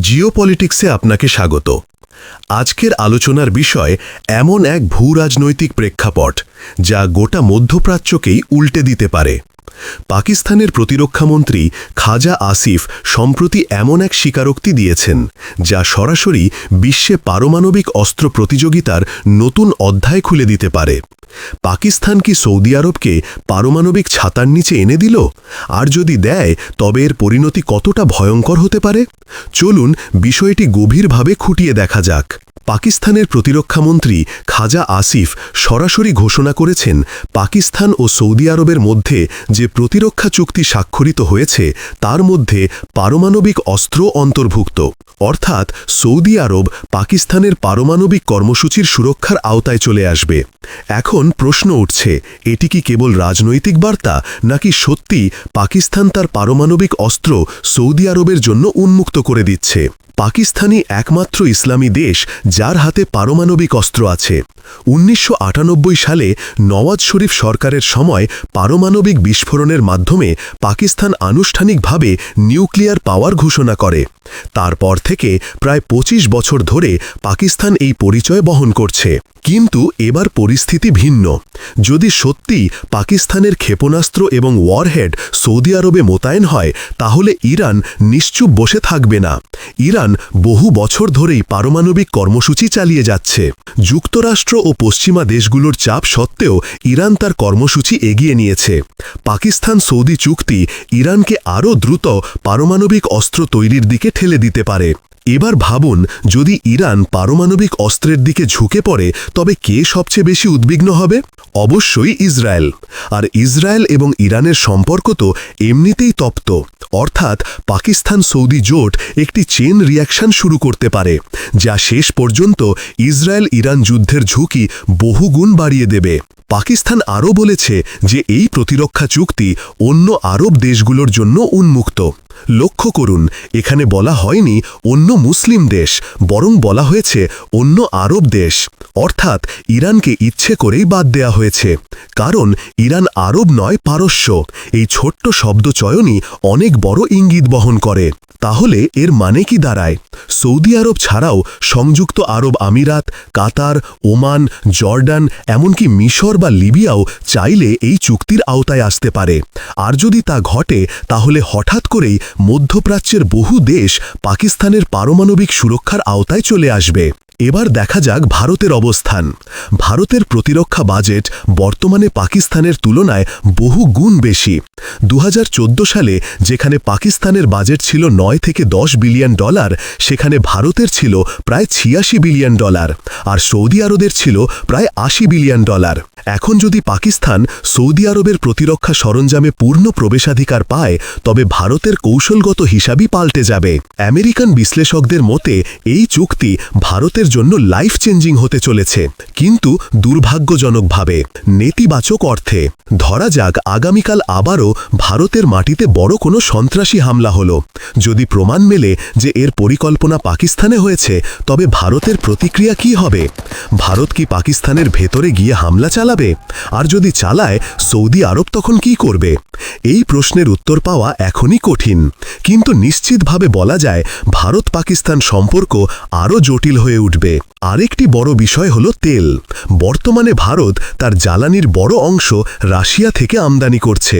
জিওপলিটিক্সে আপনাকে স্বাগত। আজকের আলোচনার বিষয় এমন এক ভূ রাজনৈতিক প্রেক্ষাপট যা গোটা মধ্যপ্রাচ্যকেই উল্টে দিতে পারে। পাকিস্তানের প্রতিরক্ষামন্ত্রী খাজা আসিফ সম্প্রতি এমন এক স্বীকারোক্তি দিয়েছেন, যা সরাসরি বিশ্বে পারমাণবিক অস্ত্র প্রতিযোগিতার নতুন অধ্যায় খুলে দিতে পারে। পাকিস্তান কি সৌদি আরবকে পারমাণবিক ছাতার নিচে এনে দিল? আর যদি দেয়, তবে এর পরিণতি কতটা ভয়ঙ্কর হতে পারে? চলুন বিষয়টি গভীরভাবে খুঁটিয়ে দেখা যাক। পাকিস্তানের প্রতিরক্ষামন্ত্রী খাজা আসিফ সরাসরি ঘোষণা করেছেন, পাকিস্তান ও সৌদি আরবের মধ্যে যে প্রতিরক্ষা চুক্তি স্বাক্ষরিত হয়েছে, তার মধ্যে পারমাণবিক অস্ত্র অন্তর্ভুক্ত। অর্থাৎ, সৌদি আরব পাকিস্তানের পারমাণবিক কর্মসূচির সুরক্ষার আওতায় চলে আসবে। এখন প্রশ্ন উঠছে, এটি কি কেবল রাজনৈতিক বার্তা, নাকি সত্যি পাকিস্তান তার পারমাণবিক অস্ত্র সৌদি আরবের জন্য উন্মুক্ত করে দিচ্ছে? পাকিস্তানি একমাত্র ইসলামী দেশ যার হাতে পারমাণবিক অস্ত্র আছে। উনিশশো আটানব্বই সালে নওয়াজ শরীফ সরকারের সময় পারমাণবিক বিস্ফোরণের মাধ্যমে পাকিস্তান আনুষ্ঠানিকভাবে নিউক্লিয়ার পাওয়ার ঘোষণা করে। তারপর থেকে প্রায় ২৫ বছর ধরে পাকিস্তান এই পরিচয় বহন করছে। কিন্তু এবার পরিস্থিতি ভিন্ন। যদি সত্যি পাকিস্তানের ক্ষেপণাস্ত্র এবং ওয়ারহেড সৌদি আরবে মোতায়েন হয়, তাহলে ইরান নিশ্চুপ বসে থাকবে না। ইরান বহু বছর ধরেই পারমাণবিক কর্মসূচি চালিয়ে যাচ্ছে। যুক্তরাষ্ট্র ও পশ্চিমা দেশগুলোর চাপ সত্ত্বেও ইরান তার কর্মসূচি এগিয়ে নিয়েছে। পাকিস্তান সৌদি চুক্তি ইরানকে আরও দ্রুত পারমাণবিক অস্ত্র তৈরির দিকে ঠেলে দিতে পারে। এবার ভাবুন, যদি ইরান পারমাণবিক অস্ত্রের দিকে ঝুঁকে পড়ে, তবে কে সবচেয়ে বেশি উদ্বিগ্ন হবে? অবশ্যই ইসরায়েল। আর ইসরায়েল এবং ইরানের সম্পর্ক তো এমনিতেই তপ্ত। অর্থাৎ পাকিস্তান সৌদি জোট একটি চেন রিয়াকশন শুরু করতে পারে, যা শেষ পর্যন্ত ইসরায়েল ইরান যুদ্ধের ঝুঁকি বহুগুণ বাড়িয়ে দেবে। পাকিস্তান আরও বলেছে যে এই প্রতিরক্ষা চুক্তি অন্য আরব দেশগুলোর জন্য উন্মুক্ত। লক্ষ্য করুন, এখানে বলা হয়নি অন্য মুসলিম দেশ, বরং বলা হয়েছে অন্য আরব দেশ। অর্থাৎ, ইরানকে ইচ্ছে করেই বাদ দেয়া হয়েছে। কারণ, ইরান আরব নয়, পারস্য। এই ছোট্ট শব্দচয়নই অনেক বড় ইঙ্গিত বহন করে। তাহলে, এর মানে কি দাঁড়ায়? সৌদি আরব ছাড়াও সংযুক্ত আরব আমিরাত, কাতার, ওমান, জর্ডান, এমনকি মিশর বা লিবিয়াও চাইলে এই চুক্তির আওতায় আসতে পারে। আর যদি তা ঘটে, তাহলে হঠাৎ করেই মধ্যপ্রাচ্যের বহু দেশ পাকিস্তানের পারমাণবিক সুরক্ষার আওতায় চলে আসবে। এবার দেখা যাক ভারতের অবস্থান। ভারতের প্রতিরক্ষা বাজেট বর্তমানে পাকিস্তানের তুলনায় বহু গুণ বেশি। দু হাজার চোদ্দ সালে যেখানে পাকিস্তানের বাজেট ছিল নয় থেকে দশ বিলিয়ন ডলার, সেখানে ভারতের ছিল প্রায় ছিয়াশি বিলিয়ন ডলার, আর সৌদি আরবের ছিল প্রায় আশি বিলিয়ন ডলার। এখন যদি পাকিস্তান সৌদি আরবের প্রতিরক্ষা সরঞ্জামে পূর্ণ প্রবেশাধিকার পায়, তবে ভারতের কৌশলগত হিসাবই পাল্টে যাবে। আমেরিকান বিশ্লেষকদের মতে, এই চুক্তি ভারতের জন্য লাইফ চেঞ্জিং হতে চলেছে, কিন্তু দুর্ভাগ্যজনকভাবে, নেতিবাচক অর্থে। ধরা যাক, আগামীকাল আবারও ভারতের মাটিতে বড় কোনো সন্ত্রাসী হামলা হলো। যদি প্রমাণ মেলে যে এর পরিকল্পনা পাকিস্তানে হয়েছে, তবে ভারতের প্রতিক্রিয়া কি হবে? ভারত কি পাকিস্তানের ভেতরে গিয়ে হামলা চালাবে? আর যদি চালায়, সৌদি আরব তখন কি করবে? এই প্রশ্নের উত্তর পাওয়া এখনই কঠিন। কিন্তু নিশ্চিতভাবে বলা যায় ভারত পাকিস্তান সম্পর্ক আরও জটিল হয়ে উঠবে আরেকটি বড় বিষয় হল তেল। বর্তমানে ভারত তার জ্বালানির বড় অংশ রাশিয়া থেকে আমদানি করছে।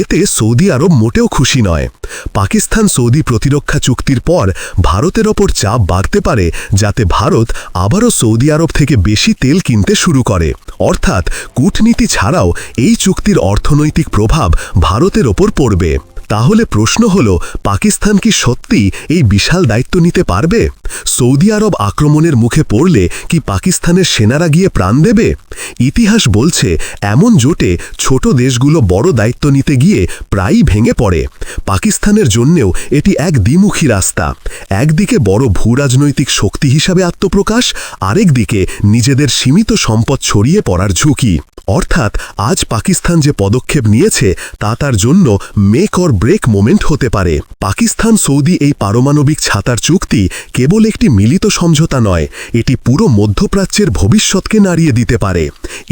এতে সৌদি আরব মোটেও খুশি নয়। পাকিস্তান সৌদি প্রতিরক্ষা চুক্তির পর ভারতের ওপর চাপ বাড়তে পারে, যাতে ভারত আবারও সৌদি আরব থেকে বেশি তেল কিনতে শুরু করে। অর্থাৎ কূটনীতি ছাড়াও এই চুক্তির অর্থনৈতিক প্রভাব ভারতের ওপর পড়বে। তাহলে প্রশ্ন হল, পাকিস্তান কি সত্যি এই বিশাল দায়িত্ব নিতে পারবে? সৌদি আরব আক্রমণের মুখে পড়লে কি পাকিস্তানের সেনারা গিয়ে প্রাণ দেবে? ইতিহাস বলছে, এমন জোটে ছোট দেশগুলো বড় দায়িত্ব নিতে গিয়ে প্রায়ই ভেঙে পড়ে। পাকিস্তানের জন্যেও এটি এক দ্বিমুখী রাস্তা। একদিকে বড় ভূরাজনৈতিক শক্তি হিসাবে আত্মপ্রকাশ আরেকদিকে নিজেদের সীমিত সম্পদ ছড়িয়ে পড়ার ঝুঁকি। অর্থাৎ আজ পাকিস্তান যে পদক্ষেপ নিয়েছে, তা তার জন্য মেক অর ব্রেক মোমেন্ট হতে পারে। পাকিস্তান সৌদি এই পারমাণবিক ছাতার চুক্তি কেবল একটি মিলিত সমঝোতা নয়, এটি পুরো মধ্যপ্রাচ্যের ভবিষ্যৎকে নাড়িয়ে দিতে পারে।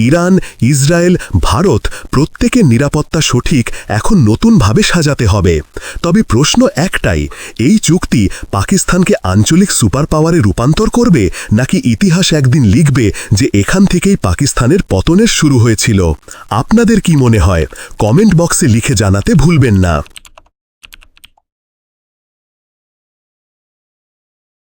ইরান, ইসরায়েল, ভারত প্রত্যেকের নিরাপত্তা সঠিক এখন নতুনভাবে সাজাতে হবে। তবে প্রশ্ন একটাই, এই চুক্তি পাকিস্তানকে আঞ্চলিক সুপার পাওয়ারে রূপান্তর করবে নাকি ইতিহাস একদিন লিখবে যে এখান থেকেই পাকিস্তানের পতনের শুরু হয়েছিল? আপনাদের কি মনে হয়? কমেন্ট বক্সে লিখে জানাতে ভুলবেন না।